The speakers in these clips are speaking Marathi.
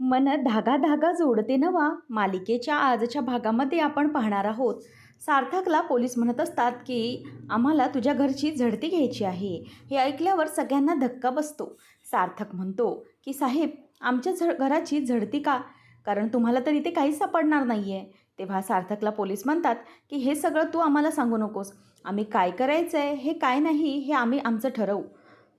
मन धागा धागा जोडते नवा मालिकेच्या आजच्या भागामध्ये आपण पाहणार आहोत. सार्थकला पोलीस म्हणत असतात की आम्हाला तुझ्या घरची झडती घ्यायची आहे. हे ऐकल्यावर सगळ्यांना धक्का बसतो. सार्थक म्हणतो की साहेब आमच्या झ घराची झडती का? कारण तुम्हाला तर इथे काहीच सापडणार नाही आहे तेव्हा सार्थकला पोलीस म्हणतात की हे सगळं तू आम्हाला सांगू नकोस. आम्ही काय करायचं आहे हे काय नाही हे आम्ही आमचं ठरवू.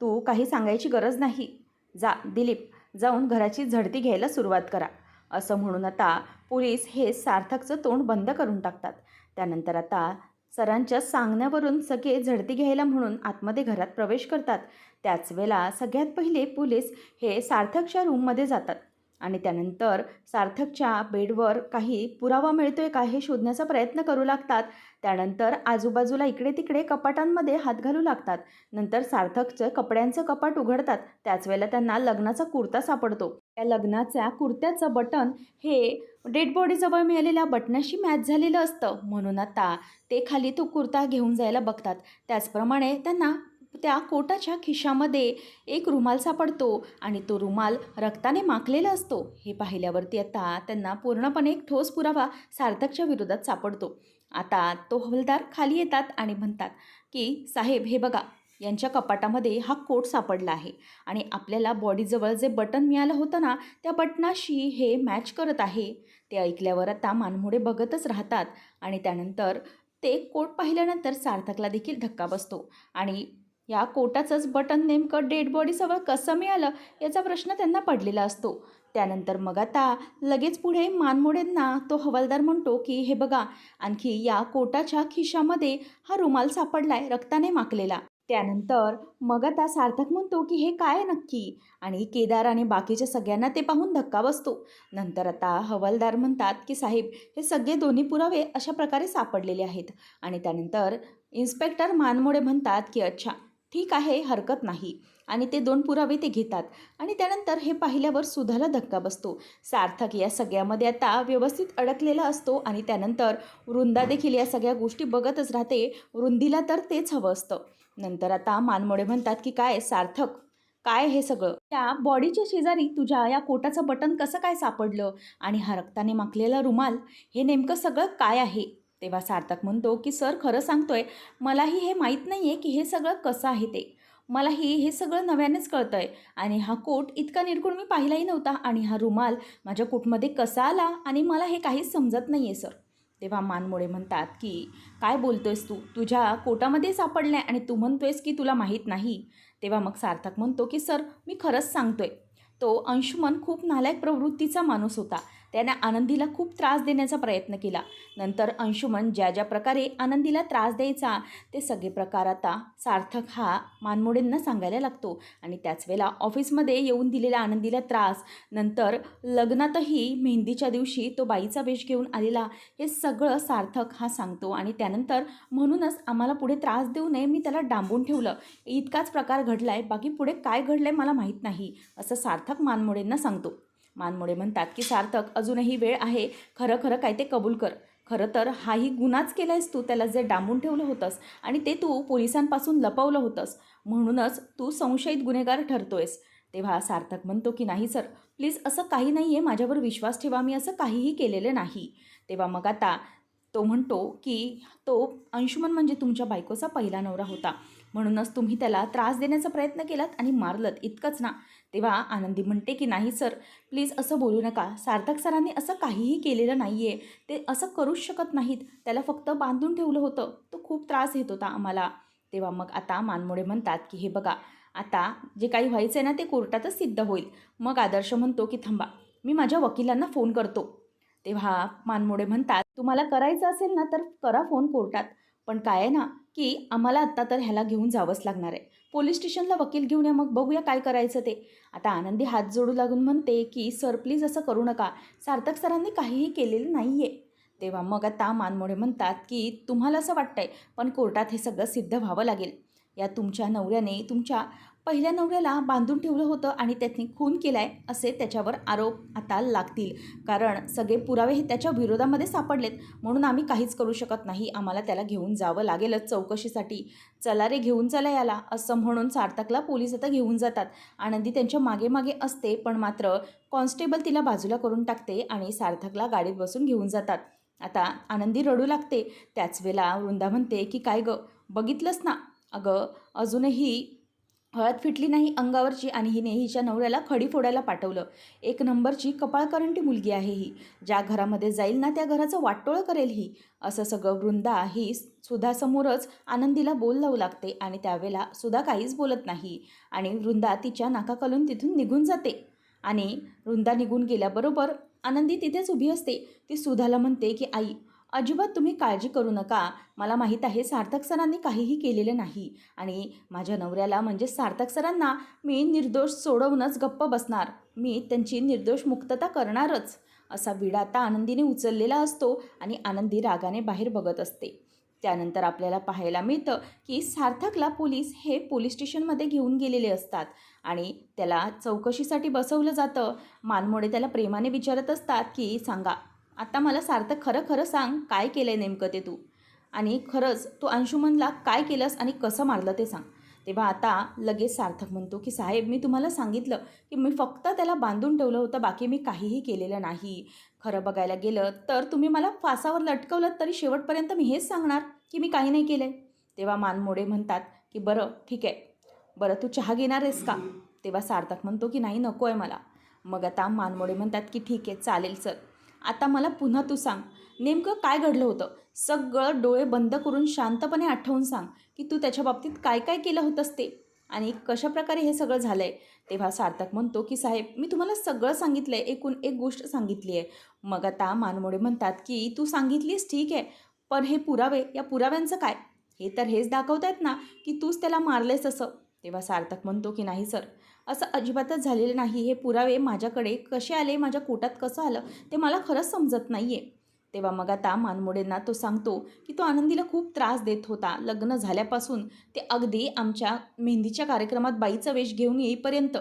तू काही सांगायची गरज नाही. जा दिलीप जाऊन घराची झडती घ्यायला सुरुवात करा. असं म्हणून आता पोलीस हे सार्थकचं तोंड बंद करून टाकतात. त्यानंतर आता सरांच्या सांगण्यावरून सगळे झडती घ्यायला म्हणून आतमध्ये घरात प्रवेश करतात. त्याच वेळेला सगळ्यात पहिले पोलीस हे सार्थकच्या रूममध्ये जातात. आणि त्यानंतर सार्थकच्या बेडवर काही पुरावा मिळतो आहे का हे शोधण्याचा प्रयत्न करू लागतात. त्यानंतर आजूबाजूला इकडे तिकडे कपाटांमध्ये हात घालू लागतात. नंतर सार्थकचं कपड्यांचं कपाट उघडतात. त्याच वेळेला त्यांना लग्नाचा कुर्ता सापडतो. त्या लग्नाच्या कुर्त्याचं बटन हे डेड बॉडीजवळ मिळालेल्या बटनाशी मॅच झालेलं असतं. म्हणून आता ते खाली तो कुर्ता घेऊन जायला बघतात. त्याचप्रमाणे त्यांना त्या कोटाच्या खिशामध्ये एक रुमाल सापडतो आणि तो रुमाल रक्ताने माखलेला असतो. हे पाहिल्यावरती आता त्यांना पूर्णपणे एक ठोस पुरावा सार्थकच्या विरोधात सापडतो. आता तो हवलदार खाली येतात आणि म्हणतात की साहेब हे बघा यांच्या कपाटामध्ये हा कोट सापडला आहे आणि आपल्याला बॉडीजवळ जे बटन मिळालं होतं ना त्या बटनाशी हे मॅच करत आहे. ते ऐकल्यावर आता मानमोडे बघतच राहतात आणि त्यानंतर ते कोट पाहिल्यानंतर सार्थकला देखील धक्का बसतो आणि या कोटाचंच बटन नेमकं डेड बॉडीजवळ कसं मिळालं याचा प्रश्न त्यांना पडलेला असतो. त्यानंतर मग आता लगेच पुढे मानमोडेंना तो हवालदार म्हणतो की हे बघा आणखी या कोटाच्या खिशामध्ये हा रुमाल सापडलाय रक्ताने माकलेला. त्यानंतर मग आता सार्थक म्हणतो की हे काय नक्की? आणि केदार आणि बाकीच्या सगळ्यांना ते पाहून धक्का बसतो. नंतर आता हवालदार म्हणतात की साहेब हे सगळे दोन्ही पुरावे अशा प्रकारे सापडलेले आहेत. आणि त्यानंतर इन्स्पेक्टर मानमोडे म्हणतात की अच्छा ठीक आहे हरकत नाही. आणि ते दोन पुरावे ते घेतात. आणि त्यानंतर हे पाहिल्यावर सुधाला धक्का बसतो. सार्थक या सगळ्यामध्ये आता व्यवस्थित अडकलेला असतो आणि त्यानंतर वृंदा देखील या सगळ्या गोष्टी बघतच राहते. वृंदीला तर तेच हवं असतं. नंतर आता मानमोडे म्हणतात की काय सार्थक काय हे सगळं? त्या बॉडीच्या शेजारी तुझ्या या कोटाचं बटन कसं काय सापडलं? आणि हरकताने माखलेला रुमाल हे नेमकं सगळं काय आहे? तेव्हा सार्थक म्हणतो की सर खरं सांगतोय मलाही हे माहीत नाही आहे की हे सगळं कसं आहे ते. मलाही हे सगळं नव्यानेच कळतं आहे आणि हा कोट इतका निर्गुण मी पाहिलाही नव्हता आणि हा रुमाल माझ्या कोटमध्ये कसा आला आणि मला हे काहीच समजत नाही आहे सर. तेव्हा मानमोडे म्हणतात की काय बोलतोयस तू? तुझ्या कोटामध्ये सापडलं आहे आणि तू म्हणतोयस की तुला माहीत नाही. तेव्हा मग सार्थक म्हणतो की सर मी खरंच सांगतोय. तो अंशुमन खूप नालायक प्रवृत्तीचा माणूस होता त्याने आनंदीला खूप त्रास देण्याचा प्रयत्न केला. नंतर अंशुमन ज्या ज्या प्रकारे आनंदीला त्रास द्यायचा ते सगळे प्रकार आता सार्थक हा मानमोडेंना सांगायला लागतो. आणि त्याच वेळेला ऑफिसमध्ये येऊन दिलेला आनंदीला त्रास नंतर लग्नातही मेहंदीच्या दिवशी तो बाईचा वेश घेऊन आलेला हे सगळं सार्थक हा सांगतो. आणि त्यानंतर म्हणूनच आम्हाला पुढे त्रास देऊ नये मी त्याला डांबून ठेवलं. इतकाच प्रकार घडला आहे बाकी पुढे काय घडलं आहे मला माहीत नाही असं सार्थक मानमोडेंना सांगतो. मानमोडे म्हणतात की सार्थक अजूनही वेळ आहे. खरं खरं काय ते कबूल कर. खरं तर हाही गुन्हाच केला आहेस तू त्याला जे डांबून ठेवलं होतंस आणि ते तू पोलिसांपासून लपवलं होतंस. म्हणूनच तू संशयित गुन्हेगार ठरतोयस. तेव्हा सार्थक म्हणतो की नाही सर प्लीज असं काही नाही आहे माझ्यावर विश्वास ठेवा मी असं काहीही केलेलं नाही. तेव्हा मग आता तो म्हणतो की तो अंशुमन म्हणजे तुमच्या बायकोचा पहिला नवरा होता. म्हणूनच तुम्ही त्याला त्रास देण्याचा प्रयत्न केलात आणि मारलत इतकंच ना. तेव्हा आनंदी म्हणते की नाही सर. प्लीज असं बोलू नका. सार्थक सरांनी असं काहीही केलेलं नाही आहे ते असं करूच शकत नाहीत. त्याला फक्त बांधून ठेवलं होतं. तो खूप त्रास येत होता आम्हाला. तेव्हा मग आता मानमोडे म्हणतात की हे बघा. आता जे काही व्हायचं आहे ना ते कोर्टातच सिद्ध होईल. मग आदर्श म्हणतो की थांबा. मी माझ्या वकिलांना फोन करतो. तेव्हा मानमोडे म्हणतात तुम्हाला करायचं असेल ना तर करा फोन कोर्टात. पण काय आहे ना की आम्हाला आत्ता तर ह्याला घेऊन जावंच लागणार आहे. पोलीस स्टेशनला वकील घेऊन या मग बघूया काय करायचं ते. आता आनंदी हात जोडू लागून म्हणते की सर प्लीज असं करू नका. सार्थक सरांनी काहीही केलेलं नाही आहे तेव्हा मग आता मानमोडे म्हणतात की तुम्हाला असं वाटतंय पण कोर्टात हे सगळं सिद्ध व्हावं लागेल. या तुमच्या नवऱ्याने तुमच्या पहिल्या नवऱ्याला बांधून ठेवलं होतं आणि त्यांनी खून केला आहे असे त्याच्यावर आरोप आता लागतील. कारण सगळे पुरावे हे त्याच्या विरोधामध्ये सापडलेत. म्हणून आम्ही काहीच करू शकत नाही. आम्हाला त्याला घेऊन जावं लागेलच चौकशीसाठी. चला रे घेऊन चला याला असं म्हणून सार्थकला पोलीस आता घेऊन जातात. आनंदी त्यांच्या मागे मागे असते पण मात्र कॉन्स्टेबल तिला बाजूला करून टाकते आणि सार्थकला गाडीत बसून घेऊन जातात. आता आनंदी रडू लागते. त्याच वेळेला वृंदा म्हणते की काय गं? बघितलंच ना? अगं अजूनही हळद फिटली नाही अंगावरची आणि हिने हिच्या नवऱ्याला खडी फोडायला पाठवलं. एक नंबरची कपाळकरंटी मुलगी आहे ही. ज्या घरामध्ये जाईल ना त्या घराचं वाटोळं करेल ही. असं सगळं वृंदा ही सुधासमोरच आनंदीला बोल लावू लागते आणि त्यावेळेला सुधा काहीच बोलत नाही आणि वृंदा तिच्या नाकाकलून तिथून निघून जाते. आणि वृंदा निघून गेल्याबरोबर आनंदी तिथेच उभी असते. ती सुधाला म्हणते की आई अजिबात तुम्ही काळजी करू नका. मला माहीत आहे सार्थक सरांनी काहीही केलेलं नाही. आणि माझ्या नवऱ्याला म्हणजे सार्थक सरांना मी निर्दोष सोडवूनच गप्प बसणार. मी त्यांची निर्दोष मुक्तता करणारच. असा विडा आता आनंदीने उचललेला असतो आणि आनंदी रागाने बाहेर बघत असते. त्यानंतर आपल्याला पाहायला मिळतं की सार्थकला पोलीस हे पोलीस स्टेशनमध्ये घेऊन गेलेले असतात. आणि त्याला चौकशीसाठी बसवलं जातं. मानमोडे त्याला प्रेमाने विचारत असतात की सांगा आता मला सार्थक खरं खरं सांग काय केलं आहे नेमकं ते तू? आणि खरंच तू अंशुमनला काय केलंस आणि कसं मारलं ते सांग. तेव्हा आता लगेच सार्थक म्हणतो की साहेब मी तुम्हाला सांगितलं की मी फक्त त्याला बांधून ठेवलं होतं बाकी मी काहीही केलेलं नाही. खरं बघायला गेलं तर तुम्ही मला फासावर लटकवलं तरी शेवटपर्यंत मी हेच सांगणार की मी काही नाही केलं आहे तेव्हा मानमोडे म्हणतात की बरं ठीक आहे. बरं तू चहा घेणार आहेस का? तेव्हा सार्थक म्हणतो की नाही नको आहे मला. मग आता मानमोडे म्हणतात की ठीक आहे चालेल चल. आता मला पुन्हा तू सांग. नेमकं काय घडलं होतं? सगळं डोळे बंद करून शांतपणे आठवून सांग की तू त्याच्या बाबतीत काय काय केलं होतंस ते? आणि कशाप्रकारे हे सगळं झालं आहे तेव्हा सार्थक म्हणतो की साहेब मी तुम्हाला सगळं सांगितलं आहे एकूण एक गोष्ट सांगितली आहे. मग आता मानमोडे म्हणतात की तू सांगितलीस ठीक आहे. पण हे पुरावे या पुराव्यांचं काय? हे तर हेच दाखवत आहेत ना की तूच त्याला मारलेस असं. तेव्हा सार्थक म्हणतो की नाही सर. असं अजिबातच झालेलं नाही. हे पुरावे माझ्याकडे कसे आले माझ्या कोटात कसं आलं ते मला खरंच समजत नाही आहे तेव्हा मग आता मानमोडेंना तो सांगतो की तो आनंदीला खूप त्रास देत होता. लग्न झाल्यापासून ते अगदी आमच्या मेहंदीच्या कार्यक्रमात बाईचा वेश घेऊन येईपर्यंत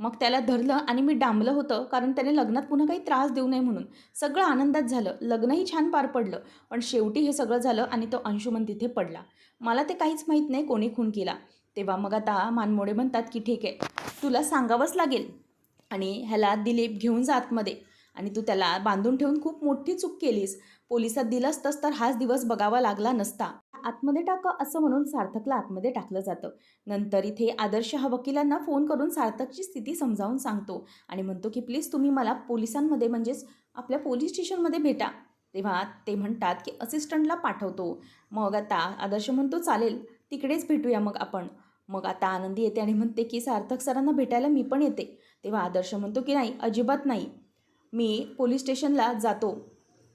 मग त्याला धरलं आणि मी डांबलं होतं कारण त्याने लग्नात पुन्हा काही त्रास देऊ नये म्हणून. सगळं आनंदात झालं. लग्नही छान पार पडलं पण शेवटी हे सगळं झालं आणि तो अंशुमन तिथे पडला. मला ते काहीच माहीत नाही कोणी खून केला. तेव्हा मग आता मानमोडे म्हणतात की ठीक आहे तुला सांगावंच लागेल. आणि ह्याला दिलीप घेऊन जा आतमध्ये. आणि तू त्याला बांधून ठेवून खूप मोठी चूक केलीस. पोलिसात दिलं असतंस तर हाच दिवस बघावा लागला नसता. आतमध्ये टाका असं म्हणून सार्थकला आतमध्ये टाकलं जातं. नंतर इथे आदर्श हा वकिलांना फोन करून सार्थकची स्थिती समजावून सांगतो आणि म्हणतो की प्लीज तुम्ही मला पोलिसांमध्ये म्हणजेच आपल्या पोलीस स्टेशनमध्ये भेटा. तेव्हा ते म्हणतात की असिस्टंटला पाठवतो. मग आता आदर्श म्हणतो चालेल तिकडेच भेटूया मग आपण. मग आता आनंदी येते आणि म्हणते की सार्थक सरांना भेटायला मी पण येते. तेव्हा आदर्श म्हणतो की नाही अजिबात नाही. मी पोलीस स्टेशनला जातो.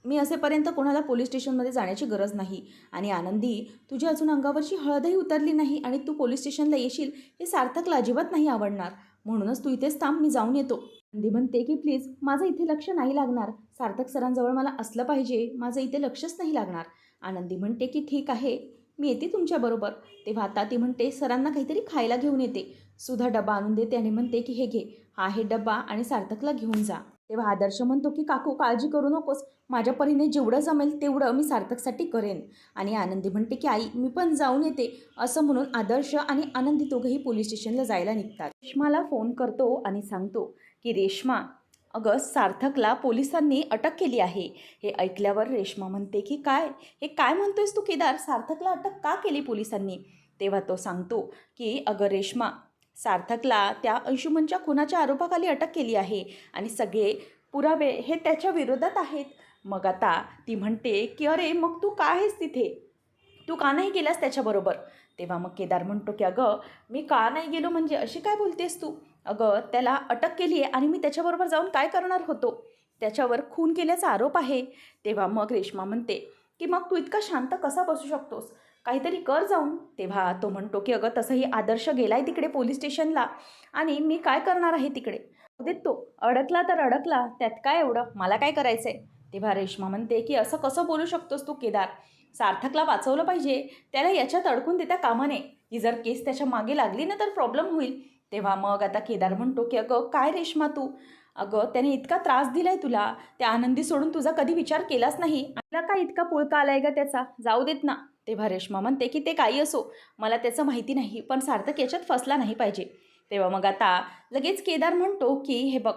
मी असेपर्यंत कोणाला पोलीस स्टेशनमध्ये जाण्याची गरज नाही. आणि आनंदी तुझ्या अजून अंगावरची हळदही उतरली नाही आणि तू पोलीस स्टेशनला येशील हे सार्थकला अजिबात नाही आवडणार. म्हणूनच तू इथेच थांब मी जाऊन येतो. आनंदी म्हणते की प्लीज माझं इथे लक्ष नाही लागणार. सार्थक सरांजवळ मला असलं पाहिजे. माझं इथे लक्षच नाही लागणार. आनंदी म्हणते की ठीक आहे मी येते तुमच्याबरोबर तेव्हा आता ती म्हणते सरांना काहीतरी खायला घेऊन येते. सुधा डबा आणून देते आणि म्हणते की हे घे. हा हे डबा आणि सार्थकला घेऊन जा. तेव्हा आदर्श म्हणतो की काकू काळजी करू नकोस. माझ्या परीने जेवढं जमेल तेवढं मी सार्थकसाठी करेन. आणि आनंदी म्हणते की आई मी पण जाऊन येते. असं म्हणून आदर्श आणि आनंदी दोघंही पोलीस स्टेशनला जायला निघतात. रेश्माला फोन करतो आणि सांगतो की रेश्मा अगं सार्थकला पोलिसांनी अटक केली आहे. हे ऐकल्यावर रेश्मा म्हणते की काय? हे काय म्हणतोयस तू केदार? सार्थकला अटक का केली पोलिसांनी? तेव्हा तो सांगतो की अगं रेश्मा सार्थकला त्या अंशुमनच्या खुनाच्या आरोपाखाली अटक केली आहे आणि सगळे पुरावे हे त्याच्या विरोधात आहेत. मग आता ती म्हणते की अरे मग तू का आहेस तिथे? तू का नाही गेलास त्याच्याबरोबर? तेव्हा मग केदार म्हणतो की अगं मी का नाही गेलो म्हणजे अशी काय बोलतेस तू? अगं त्याला अटक केली आहे आणि मी त्याच्याबरोबर जाऊन काय करणार होतो? त्याच्यावर खून केल्याचा आरोप आहे. तेव्हा मग रेश्मा म्हणते की मग तू इतका शांत कसा बसू शकतोस? काहीतरी कर जाऊन. तेव्हा तो म्हणतो की अगं तसंही आदर्श गेलाय तिकडे पोलीस स्टेशनला आणि मी काय करणार आहे तिकडे? देत तो. अडकला तर अडकला. त्यात काय एवढं? मला काय करायचं आहे तेव्हा रेश्मा म्हणते की असं कसं बोलू शकतोस तू केदार? सार्थकला वाचवलं पाहिजे. त्याला याच्यात अडकून देता कामा नये. ती जर केस त्याच्यामागे लागली ना तर प्रॉब्लेम होईल. तेव्हा मग आता केदार म्हणतो की अगं काय रेश्मा तू? अगं त्याने इतका त्रास दिलाय तुला. त्या आनंदी सोडून तुझा कधी विचार केलाच नाही. तुला का इतका पुळका आलाय का त्याचा? जाऊ देत ना. तेव्हा रेश्मा म्हणते की ते काही असो. मला त्याचं माहिती नाही पण सार्थक याच्यात फसला नाही पाहिजे. तेव्हा मग आता लगेच केदार म्हणतो की हे बघ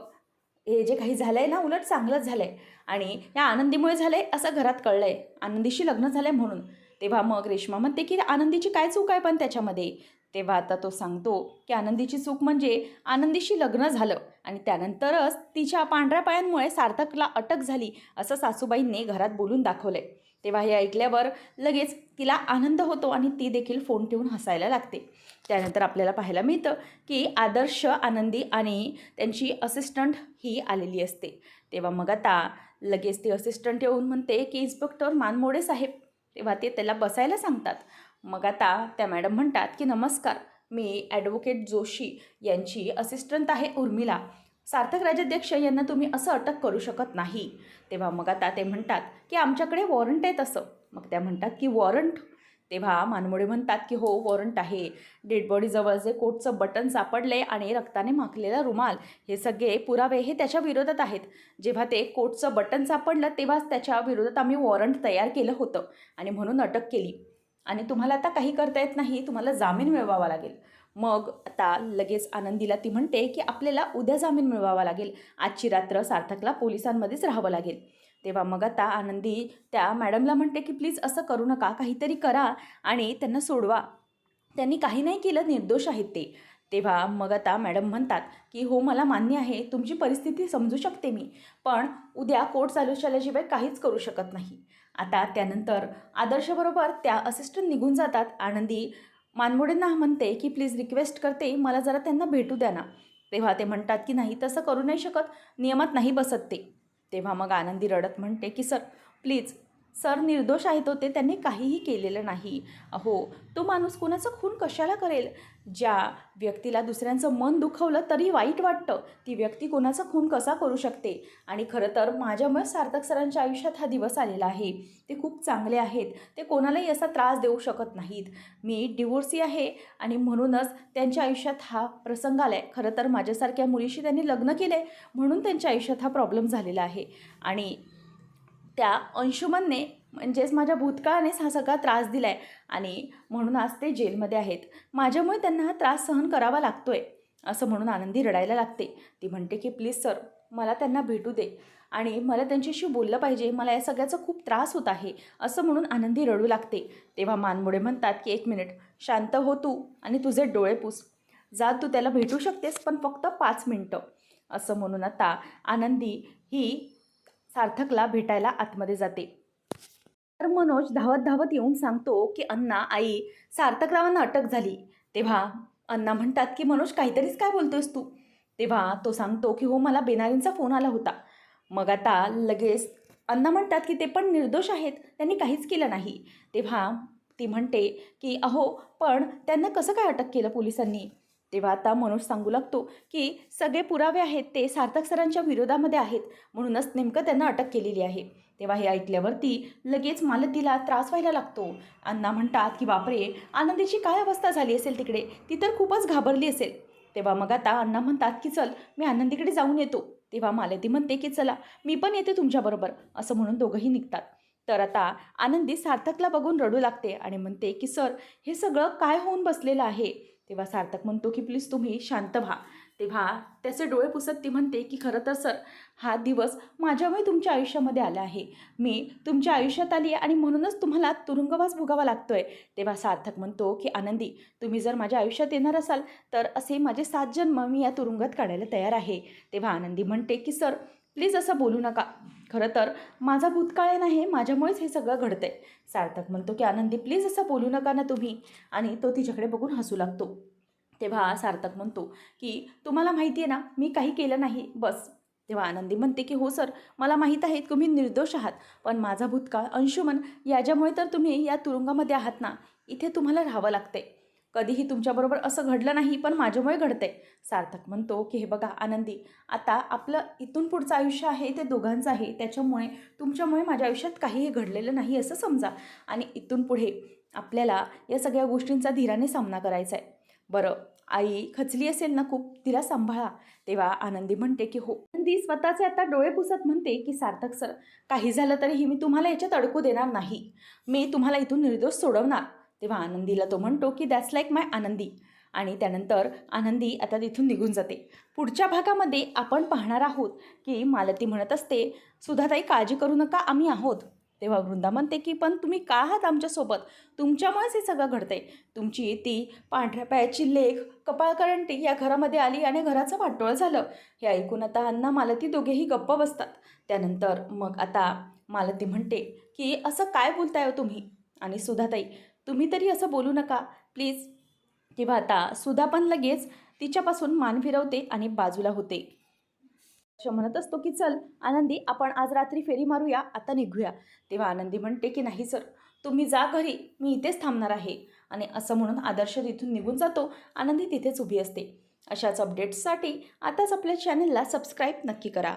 हे जे काही झालं आहे ना उलट चांगलंच झालं आहे आणि या आनंदीमुळे झालं आहे असं घरात कळलं आहे आनंदीशी लग्न झालं आहे म्हणून. तेव्हा मग रेश्मा म्हणते की आनंदीची काय चूक आहे पण त्याच्यामध्ये? तेव्हा आता तो सांगतो की आनंदीची चूक म्हणजे आनंदीशी लग्न झालं आणि त्यानंतरच तिच्या पांढऱ्या पायांमुळे सार्थकला अटक झाली असं सासूबाईंनी घरात बोलून दाखवलं आहे तेव्हा हे ऐकल्यावर लगेच तिला आनंद होतो आणि ती देखील फोन ठेवून हसायला लागते. त्यानंतर आपल्याला पाहायला मिळतं की आदर्श आनंदी आणि त्यांची असिस्टंट ही आलेली असते. तेव्हा मग आता लगेच ती असिस्टंट येऊन म्हणते की इन्स्पेक्टर मानमोडे साहेब. तेव्हा ते त्याला बसायला सांगतात. मग आता त्या मॅडम म्हणतात की नमस्कार मी ॲडव्होकेट जोशी यांची असिस्टंट आहे उर्मिला. सार्थक राजाध्यक्ष यांना तुम्ही असं अटक करू शकत नाही. तेव्हा मग आता ते म्हणतात की आमच्याकडे वॉरंट आहे तसं मग त्या म्हणतात की वॉरंट? तेव्हा मानमोडे म्हणतात की हो वॉरंट आहे. डेड बॉडीजवळ जे कोटचं बटन सापडले आणि रक्ताने माखलेला रुमाल. हे सगळे पुरावे हे त्याच्या विरोधात आहेत. जेव्हा ते कोटचं बटन सापडलं तेव्हाच त्याच्या विरोधात आम्ही वॉरंट तयार केलं होतं आणि म्हणून अटक केली. आणि तुम्हाला आता काही करता येत नाही तुम्हाला जामीन मिळवावा लागेल. मग आता लगेच आनंदीला ती म्हणते की आपल्याला उद्या जामीन मिळवावा लागेल. आजची रात्र सार्थकला पोलिसांमध्येच राहावं लागेल. तेव्हा मग आता आनंदी त्या मॅडमला म्हणते की प्लीज असं करू नका काहीतरी करा आणि त्यांना सोडवा. त्यांनी काही नाही केलं निर्दोष आहेत ते. तेव्हा मग आता मॅडम म्हणतात की हो मला मान्य आहे तुमची परिस्थिती समजू शकते मी पण उद्या कोर्ट चालू झाल्याशिवाय काहीच करू शकत नाही. आता त्यानंतर आदर्शबरोबर त्या असिस्टंट निघून जातात. आनंदी मानमोडेंना म्हणते की प्लीज रिक्वेस्ट करते मला जरा त्यांना भेटू द्या ना. तेव्हा ते म्हणतात की नाही तसं करू नाही शकत. नियमात नाही बसत ते. तेव्हा मग आनंदी रडत म्हणते की सर प्लीज सर निर्दोष आहेत होते त्यांनी काहीही केलेलं नाही. अहो तो माणूस कोणाचं खून कशाला करेल? ज्या व्यक्तीला दुसऱ्यांचं मन दुखवलं तरी वाईट वाटतं. ती व्यक्ती कोणाचा खून कसा करू शकते? आणि खरं तर माझ्यामुळे सार्थक सरांच्या आयुष्यात हा दिवस आलेला आहे. ते खूप चांगले आहेत. ते कोणालाही असा त्रास देऊ शकत नाहीत. मी डिवोर्सी आहे आणि म्हणूनच त्यांच्या आयुष्यात हा प्रसंग आला आहे खरं तर माझ्यासारख्या मुलीशी त्यांनी लग्न केलं आहे म्हणून त्यांच्या आयुष्यात हा प्रॉब्लेम झालेला आहे. आणि त्या अंशुमनने म्हणजेच माझ्या भूतकाळानेच हा सगळा त्रास दिला आहे आणि म्हणून आज ते जेलमध्ये आहेत. माझ्यामुळे त्यांना हा त्रास सहन करावा लागतो आहे असं म्हणून आनंदी रडायला लागते. ती म्हणते की प्लीज सर मला त्यांना भेटू दे आणि मला त्यांच्याशी बोललं पाहिजे. मला या सगळ्याचा खूप त्रास होत आहे असं म्हणून आनंदी रडू लागते. तेव्हा मानमुडे म्हणतात की एक मिनिट शांत हो तू आणि तुझे डोळे पुस. जा तू त्याला भेटू शकतेस पण फक्त पाच मिनटं. असं म्हणून आता आनंदी ही सार्थकला भेटायला आतमध्ये जाते. तर मनोज धावत धावत येऊन सांगतो की अण्णा आई सार्थकरावांना अटक झाली. तेव्हा अण्णा म्हणतात की मनोज काहीतरीच काय बोलतोयस तू? तेव्हा तो सांगतो की हो मला बेनारींचा फोन आला होता. मग आता लगेच अण्णा म्हणतात की ते पण निर्दोष आहेत. त्यांनी काहीच केलं नाही. तेव्हा ती म्हणते की अहो पण त्यांना कसं काय अटक केलं पोलिसांनी? तेव्हा आता मनोज सांगू लागतो की सगळे पुरावे आहेत ते सार्थक सरांच्या विरोधामध्ये आहेत म्हणूनच नेमकं त्यांना अटक केलेली आहे. तेव्हा हे ऐकल्यावरती लगेच मालतीला त्रास व्हायला लागतो. अण्णा म्हणतात की बापरे आनंदीची काय अवस्था झाली असेल तिकडे? ती तर खूपच घाबरली असेल. तेव्हा मग आता अण्णा म्हणतात की चल मी आनंदीकडे जाऊन येतो. तेव्हा मालती म्हणते की चला मी पण येते तुमच्याबरोबर असं म्हणून दोघंही निघतात. तर आता आनंदी सार्थकला बघून रडू लागते आणि म्हणते की सर हे सगळं काय होऊन बसलेलं आहे? तेव्हा सार्थक म्हणतो की प्लीज तुम्ही शांत व्हा. तेव्हा त्याचे डोळे पुसत ती म्हणते की खरं तर सर हा दिवस माझ्यामुळे तुमच्या आयुष्यामध्ये आला आहे. मी तुमच्या आयुष्यात आली आहे आणि म्हणूनच तुम्हाला तुरुंगवास भोगावा लागतो आहे तेव्हा सार्थक म्हणतो की आनंदी तुम्ही जर माझ्या आयुष्यात येणार असाल तर असे माझे सात जन्म मी या तुरुंगात काढायला तयार आहे. तेव्हा आनंदी म्हणते की सर प्लीज असं बोलू नका. खरं तर माझा भूतकाळ नाही माझ्यामुळेच हे सगळं घडतं आहे सार्थक म्हणतो की आनंदी प्लीज असं बोलू नका ना तुम्ही. आणि तो तिच्याकडे बघून हसू लागतो. तेव्हा सार्थक म्हणतो की तुम्हाला माहिती आहे ना मी काही केलं नाही बस. तेव्हा आनंदी म्हणते की हो सर मला माहीत आहे तुम्ही निर्दोष आहात. पण माझा भूतकाळ अंशुमन याच्यामुळे तर तुम्ही या तुरुंगामध्ये आहात ना. इथे तुम्हाला राहावं लागतंय. कधीही तुमच्याबरोबर असं घडलं नाही पण माझ्यामुळे घडतंय. सार्थक म्हणतो की हे बघा आनंदी आता आपलं इथून पुढचं आयुष्य आहे ते दोघांचं आहे. त्याच्यामुळे तुमच्यामुळे माझ्या आयुष्यात काहीही घडलेलं नाही असं समजा. आणि इथून पुढे आपल्याला या सगळ्या गोष्टींचा धीराने सामना करायचा आहे. बरं आई खचली असेल ना खूप तिला सांभाळा. तेव्हा आनंदी म्हणते की हो. आनंदी स्वतःचे आता डोळे पुसत म्हणते की सार्थक सर काही झालं तरीही मी तुम्हाला याच्यात अडकू देणार नाही. मी तुम्हाला इथून निर्दोष सोडवणार. तेव्हा आनंदीला तो म्हणतो की दॅट्स लाईक माय आनंदी. आणि त्यानंतर आनंदी आता तिथून निघून जाते. पुढच्या भागामध्ये आपण पाहणार आहोत की मालती म्हणत असते सुधाताई काळजी करू नका आम्ही आहोत. तेव्हा वृंदा म्हणते की पण तुम्ही का आहात आमच्यासोबत? तुमच्यामुळेच हे सगळं घडतंय. तुमची ती पांढऱ्या पायाची लेख कपाळकरंटी या घरामध्ये आली आणि घराचं वाटोळ झालं. हे ऐकून आता अण्णा मालती दोघेही गप्प बसतात. त्यानंतर मग आता मालती म्हणते की असं काय बोलताय हो तुम्ही? आणि सुधाताई तुम्ही तरी असं बोलू नका. प्लीज. किंवा आता सुधा पण लगेच तिच्यापासून मान फिरवते आणि बाजूला होते. म्हणत असतो की चल आनंदी आपण आज रात्री फेरी मारूया आता निघूया. तेव्हा आनंदी म्हणते की नाही सर. तुम्ही जा घरी. मी इथेच थांबणार आहे. आणि असं म्हणून आदर्श तिथून निघून जातो. आनंदी तिथेच उभी असते. अशाच अपडेट्ससाठी आताच आपल्या चॅनलला सबस्क्राईब नक्की करा.